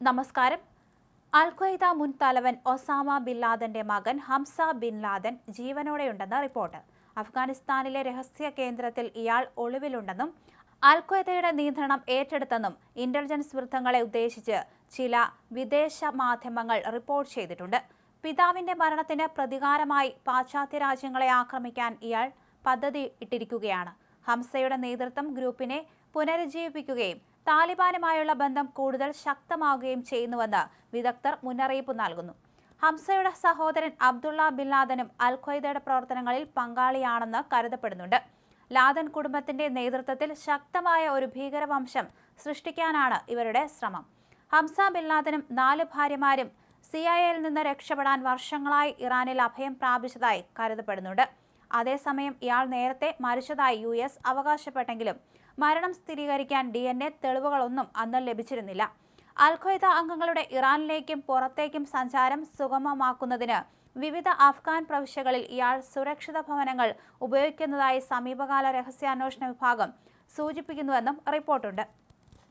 നമസ്കാരം. അൽ ഖ്വയ്ദ മുൻ തലവൻ ഒസാമ ബിൻ ലാദന്റെ മകൻ ഹംസ ബിൻ ലാദൻ ജീവനോടെയുണ്ടെന്ന് റിപ്പോർട്ട്. അഫ്ഗാനിസ്ഥാനിലെ രഹസ്യ കേന്ദ്രത്തിൽ ഇയാൾ ഒളിവിലുണ്ടെന്നും അൽ ഖ്വയ്ദയുടെ നിയന്ത്രണം ഏറ്റെടുത്തെന്നും ഇന്റലിജൻസ് വൃത്തങ്ങളെ ഉദ്ദേശിച്ച് ചില വിദേശ മാധ്യമങ്ങൾ റിപ്പോർട്ട് ചെയ്തിട്ടുണ്ട്. പിതാവിന്റെ മരണത്തിന് പ്രതികാരമായി പാശ്ചാത്യ രാജ്യങ്ങളെ ആക്രമിക്കാൻ ഇയാൾ പദ്ധതി ഇട്ടിരിക്കുകയാണ്. ഹംസയുടെ നേതൃത്വം ഗ്രൂപ്പിനെ പുനരുജ്ജീവിപ്പിക്കുകയും താലിബാനുമായുള്ള ബന്ധം കൂടുതൽ ശക്തമാവുകയും ചെയ്യുന്നുവെന്ന് വിദഗ്ധർ മുന്നറിയിപ്പ് നൽകുന്നു. ഹംസയുടെ സഹോദരൻ അബ്ദുള്ള ബിൻ ലാദനും അൽ ഖ്വയ്ദയുടെ പ്രവർത്തനങ്ങളിൽ പങ്കാളിയാണെന്ന് കരുതപ്പെടുന്നുണ്ട്. ലാദൻ കുടുംബത്തിന്റെ നേതൃത്വത്തിൽ ശക്തമായ ഒരു ഭീകരവംശം സൃഷ്ടിക്കാനാണ് ഇവരുടെ ശ്രമം. ഹംസ ബിൻ ലാദനും നാല് ഭാര്യമാരും സി ഐ നിന്ന് രക്ഷപ്പെടാൻ വർഷങ്ങളായി ഇറാനിൽ അഭയം പ്രാപിച്ചതായി കരുതപ്പെടുന്നുണ്ട്. അതേസമയം ഇയാൾ നേരത്തെ മരിച്ചതായി യു എസ് അവകാശപ്പെട്ടെങ്കിലും മരണം സ്ഥിരീകരിക്കാൻ ഡി എൻ എ തെളിവുകളൊന്നും അന്ന് ലഭിച്ചിരുന്നില്ല. അൽ അംഗങ്ങളുടെ ഇറാനിലേക്കും പുറത്തേക്കും സഞ്ചാരം സുഗമമാക്കുന്നതിന് വിവിധ അഫ്ഗാൻ പ്രവിശ്യകളിൽ ഇയാൾ സുരക്ഷിത ഭവനങ്ങൾ ഉപയോഗിക്കുന്നതായി സമീപകാല രഹസ്യാന്വേഷണ വിഭാഗം സൂചിപ്പിക്കുന്നുവെന്നും റിപ്പോർട്ടുണ്ട്.